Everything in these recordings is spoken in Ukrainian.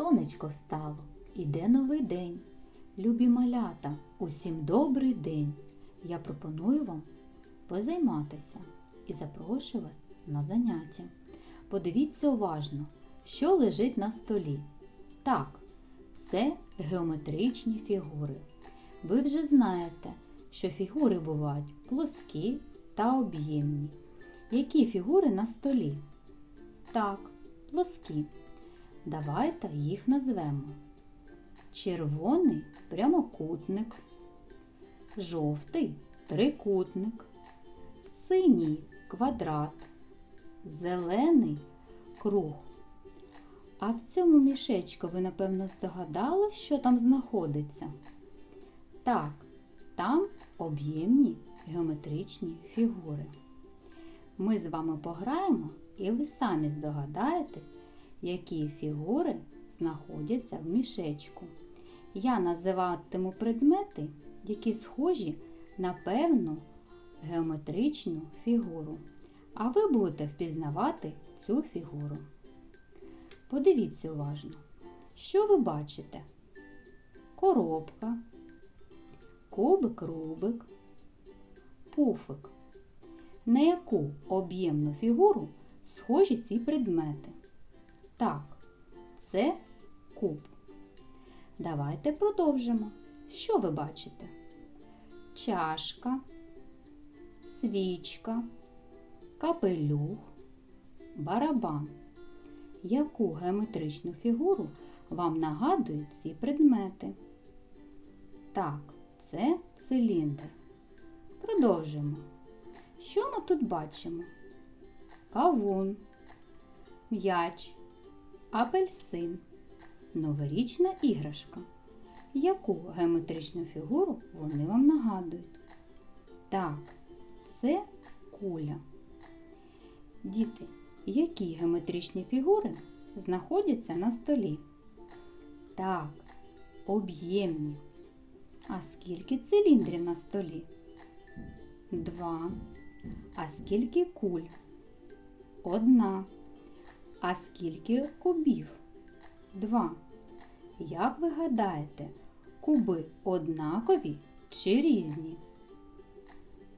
Сонечко встало, іде новий день. Любі малята, усім добрий день. Я пропоную вам позайматися і запрошую вас на заняття. Подивіться уважно, що лежить на столі. Так, це геометричні фігури. Ви вже знаєте, що фігури бувають плоскі та об'ємні. Які фігури на столі? Так, плоскі. Давайте їх назвемо. Червоний прямокутник, жовтий трикутник, синій квадрат, зелений круг. А в цьому мішечку ви, напевно, здогадали, що там знаходиться? Так, там об'ємні геометричні фігури. Ми з вами пограємо, і ви самі здогадаєтесь, які фігури знаходяться в мішечку. Я називатиму предмети, які схожі на певну геометричну фігуру. А ви будете впізнавати цю фігуру. Подивіться уважно, що ви бачите? Коробка, кубик-рубик, пуфик. На яку об'ємну фігуру схожі ці предмети? Так, це куб. Давайте продовжимо. Що ви бачите? Чашка, свічка, капелюх, барабан. Яку геометричну фігуру вам нагадують ці предмети? Так, це циліндр. Продовжимо. Що ми тут бачимо? Кавун, м'яч, апельсин, новорічна іграшка. Яку геометричну фігуру вони вам нагадують? Так, це куля. Діти, які геометричні фігури знаходяться на столі? Так, об'ємні. А скільки циліндрів на столі? Два. А скільки куль? Одна. А скільки кубів? Два. Як ви гадаєте, куби однакові чи різні?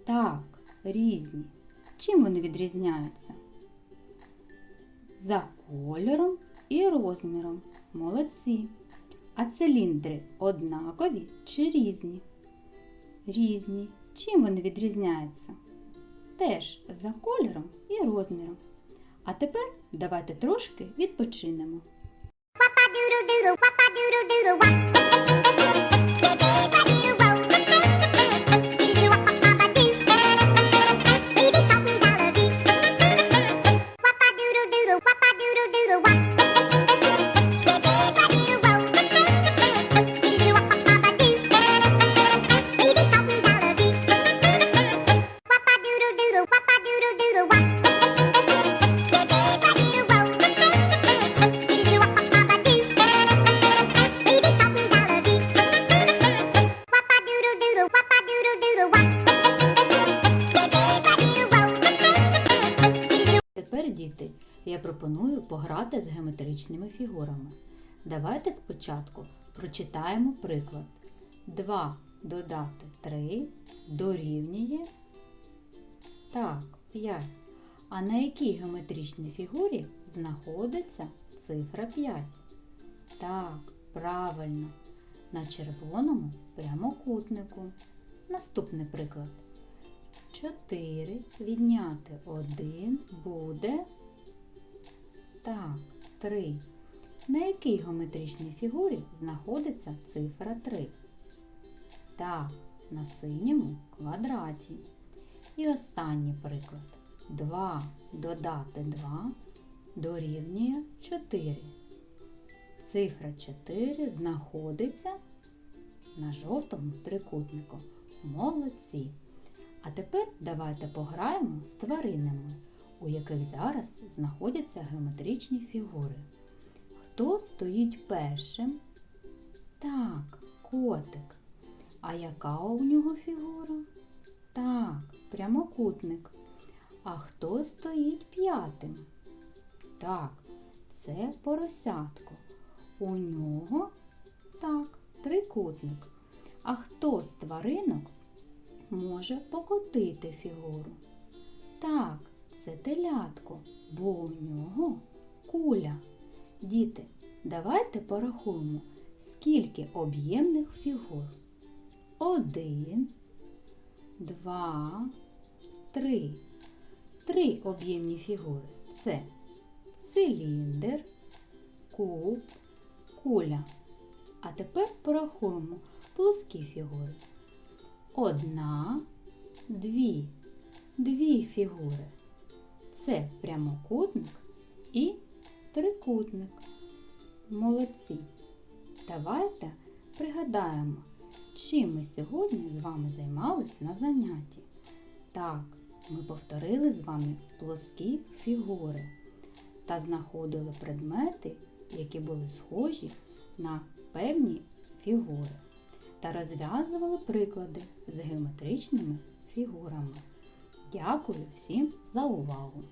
Так, різні. Чим вони відрізняються? За кольором і розміром. Молодці. А циліндри однакові чи різні? Різні. Чим вони відрізняються? Теж за кольором і розміром. А тепер давайте трошки відпочинемо. Діти, я пропоную пограти з геометричними фігурами. Давайте спочатку прочитаємо приклад. 2 додати 3 дорівнює. Так, 5. А на якій геометричній фігурі знаходиться цифра 5? Так, правильно. На червоному прямокутнику. Наступний приклад. 4 відняти 1 буде. Так, 3. На якій геометричній фігурі знаходиться цифра 3? Так, на синьому квадраті. І останній приклад. 2 додати 2 дорівнює 4. Цифра 4 знаходиться на жовтому трикутнику. Молодці! А тепер давайте пограємо з тваринами, у яких зараз знаходяться геометричні фігури. Хто стоїть першим? Так, котик. А яка у нього фігура? Так, прямокутник. А хто стоїть п'ятим? Так, це поросятко. У нього так, трикутник. А хто з тваринок може покотити фігуру? Так, це телятко, бо у нього куля. Діти, давайте порахуємо, скільки об'ємних фігур. Один, два, три. Три об'ємні фігури. Це циліндр, куб, куля. А тепер порахуємо плоскі фігури. Одна, дві, дві фігури. Це прямокутник і трикутник. Молодці. Давайте пригадаємо, чим ми сьогодні з вами займалися на занятті. Так, ми повторили з вами плоскі фігури та знаходили предмети, які були схожі на певні фігури, та розв'язували приклади з геометричними фігурами. Дякую всім за увагу!